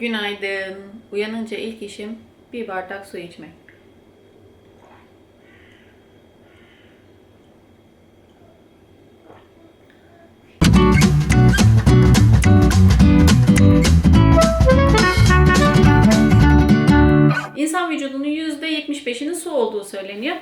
Günaydın. Uyanınca ilk işim bir bardak su içmek. İnsan vücudunun %75'inin su olduğu söyleniyor.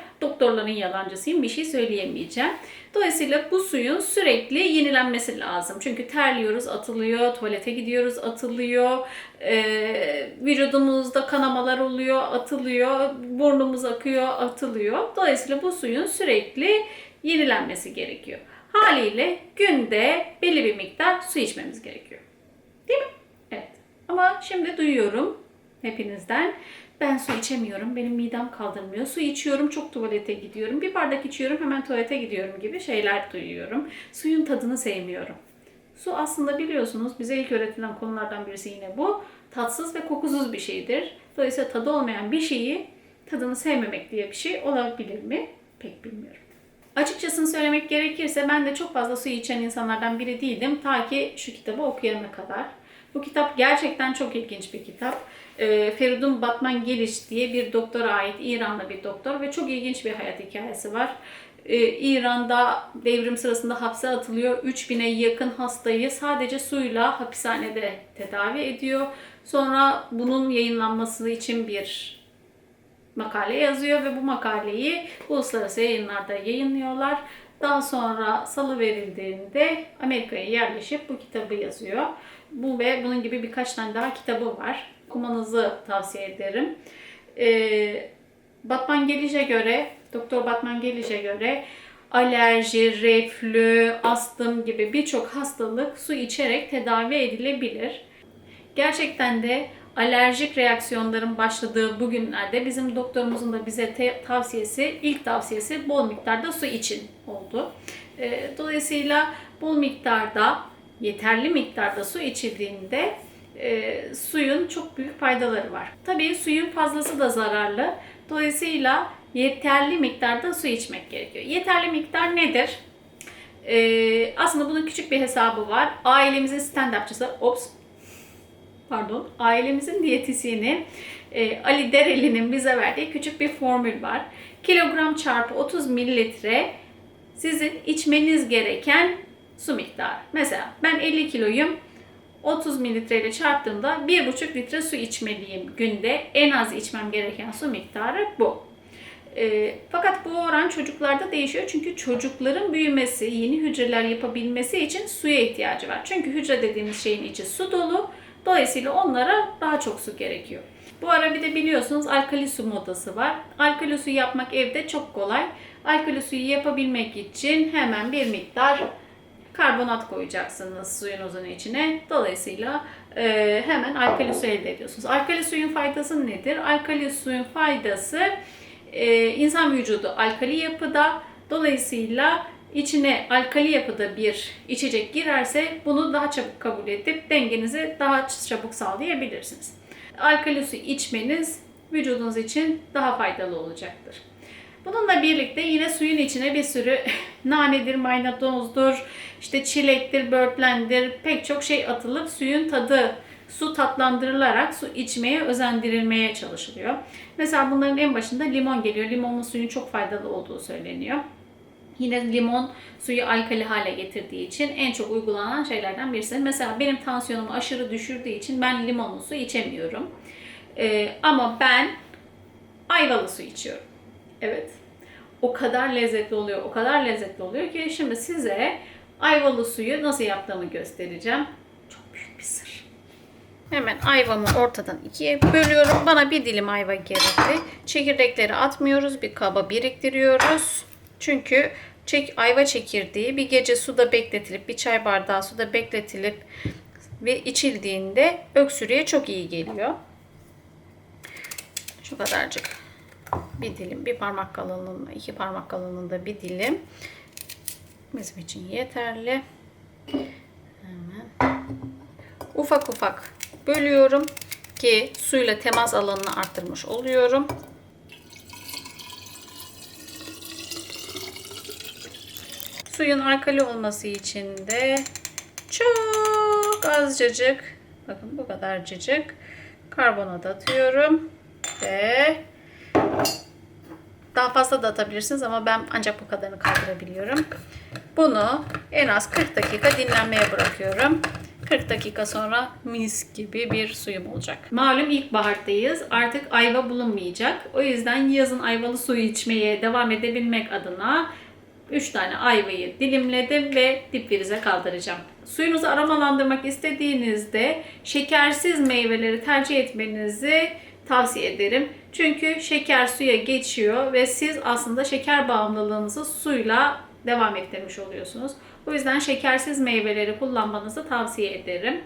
Doktorların yalancısıyım bir şey söyleyemeyeceğim. Dolayısıyla bu suyun sürekli yenilenmesi lazım. Çünkü terliyoruz atılıyor, tuvalete gidiyoruz atılıyor, ee, vücudumuzda kanamalar oluyor atılıyor, burnumuz akıyor atılıyor. Dolayısıyla bu suyun sürekli yenilenmesi gerekiyor. Haliyle günde belli bir miktar su içmemiz gerekiyor. Değil mi? Evet. Ama şimdi duyuyorum hepinizden. Ben su içemiyorum, benim midem kaldırmıyor. Su içiyorum, çok tuvalete gidiyorum. Bir bardak içiyorum, hemen tuvalete gidiyorum gibi şeyler duyuyorum. Suyun tadını sevmiyorum. Su aslında biliyorsunuz bize ilk öğretilen konulardan birisi yine bu. Tatsız ve kokusuz bir şeydir. Dolayısıyla tadı olmayan bir şeyi tadını sevmemek diye bir şey olabilir mi? Pek bilmiyorum. Açıkçasını söylemek gerekirse ben de çok fazla su içen insanlardan biri değildim. Ta ki şu kitabı okuyana kadar. Bu kitap gerçekten çok ilginç bir kitap. Ee, Feridun Batman Geliş diye bir doktora ait İranlı bir doktor ve çok ilginç bir hayat hikayesi var. Ee, İran'da devrim sırasında hapse atılıyor. 3000'e yakın hastayı sadece suyla hapishanede tedavi ediyor. Sonra bunun yayınlanması için bir makale yazıyor ve bu makaleyi uluslararası yayınlarda yayınlıyorlar. Daha sonra salı verildiğinde Amerika'ya yerleşip bu kitabı yazıyor. Bu ve bunun gibi birkaç tane daha kitabı var. Okumanızı tavsiye ederim. Ee, Batman Geliş'e göre, Doktor Batman Geliş'e göre alerji, reflü, astım gibi birçok hastalık su içerek tedavi edilebilir. Gerçekten de alerjik reaksiyonların başladığı bu günlerde bizim doktorumuzun da bize tavsiyesi, ilk tavsiyesi bol miktarda su için oldu. Ee, Dolayısıyla bol miktarda, yeterli miktarda su içildiğinde e, suyun çok büyük faydaları var. Tabii suyun fazlası da zararlı. Dolayısıyla yeterli miktarda su içmek gerekiyor. Yeterli miktar nedir? Ee, aslında bunun küçük bir hesabı var. Ailemizin stand-upçısı, ops pardon, ailemizin diyetisyeni e, Ali Dereli'nin bize verdiği küçük bir formül var. Kilogram çarpı 30 mililitre sizin içmeniz gereken su miktarı. Mesela ben 50 kiloyum. 30 mililitre ile çarptığımda 1,5 litre su içmeliyim günde. En az içmem gereken su miktarı bu. E, fakat bu oran çocuklarda değişiyor çünkü çocukların büyümesi, yeni hücreler yapabilmesi için suya ihtiyacı var. Çünkü hücre dediğimiz şeyin içi su dolu. Dolayısıyla onlara daha çok su gerekiyor. Bu ara bir de biliyorsunuz alkali su modası var. Alkali su yapmak evde çok kolay. Alkali suyu yapabilmek için hemen bir miktar karbonat koyacaksınız suyunuzun içine. Dolayısıyla e, hemen alkali su elde ediyorsunuz. Alkali suyun faydası nedir? Alkali suyun faydası e, insan vücudu alkali yapıda. Dolayısıyla içine alkali yapıda bir içecek girerse bunu daha çabuk kabul edip dengenizi daha çabuk sağlayabilirsiniz. Alkali su içmeniz vücudunuz için daha faydalı olacaktır. Bununla birlikte yine suyun içine bir sürü nanedir, maydanozdur, işte çilektir, börtlendir pek çok şey atılıp suyun tadı su tatlandırılarak su içmeye özendirilmeye çalışılıyor. Mesela bunların en başında limon geliyor. Limonlu suyun çok faydalı olduğu söyleniyor. Yine limon suyu alkali hale getirdiği için en çok uygulanan şeylerden birisi. Mesela benim tansiyonumu aşırı düşürdüğü için ben limonlu su içemiyorum. Ee, ama ben ayvalı su içiyorum. Evet. O kadar lezzetli oluyor, o kadar lezzetli oluyor ki şimdi size ayvalı suyu nasıl yaptığımı göstereceğim. Çok büyük bir sır. Hemen ayvamı ortadan ikiye bölüyorum. Bana bir dilim ayva gerekli. Çekirdekleri atmıyoruz. Bir kaba biriktiriyoruz. Çünkü çek, ayva çekirdeği bir gece suda bekletilip, bir çay bardağı suda bekletilip ve içildiğinde öksürüğe çok iyi geliyor. Şu kadarcık bir dilim, bir parmak kalınlığında, iki parmak kalınlığında bir dilim bizim için yeterli. Hemen ufak ufak bölüyorum ki suyla temas alanını arttırmış oluyorum. Suyun alkali olması için de çok azıcık Bakın bu kadarcık karbonat atıyorum ve daha fazla da atabilirsiniz ama ben ancak bu kadarını kaldırabiliyorum. Bunu en az 40 dakika dinlenmeye bırakıyorum. 40 dakika sonra mis gibi bir suyum olacak. Malum ilkbahardayız. Artık ayva bulunmayacak. O yüzden yazın ayvalı suyu içmeye devam edebilmek adına 3 tane ayvayı dilimledim ve dipfrize kaldıracağım. Suyunuzu aromalandırmak istediğinizde şekersiz meyveleri tercih etmenizi tavsiye ederim. Çünkü şeker suya geçiyor ve siz aslında şeker bağımlılığınızı suyla devam ettirmiş oluyorsunuz. O yüzden şekersiz meyveleri kullanmanızı tavsiye ederim.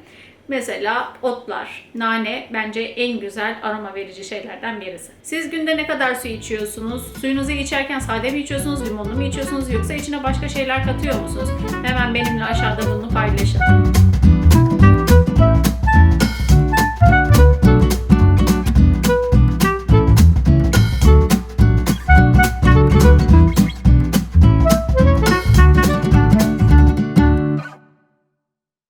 Mesela otlar, nane bence en güzel aroma verici şeylerden birisi. Siz günde ne kadar su içiyorsunuz? Suyunuzu içerken sade mi içiyorsunuz, limonlu mu içiyorsunuz yoksa içine başka şeyler katıyor musunuz? Hemen benimle aşağıda bunu paylaşın.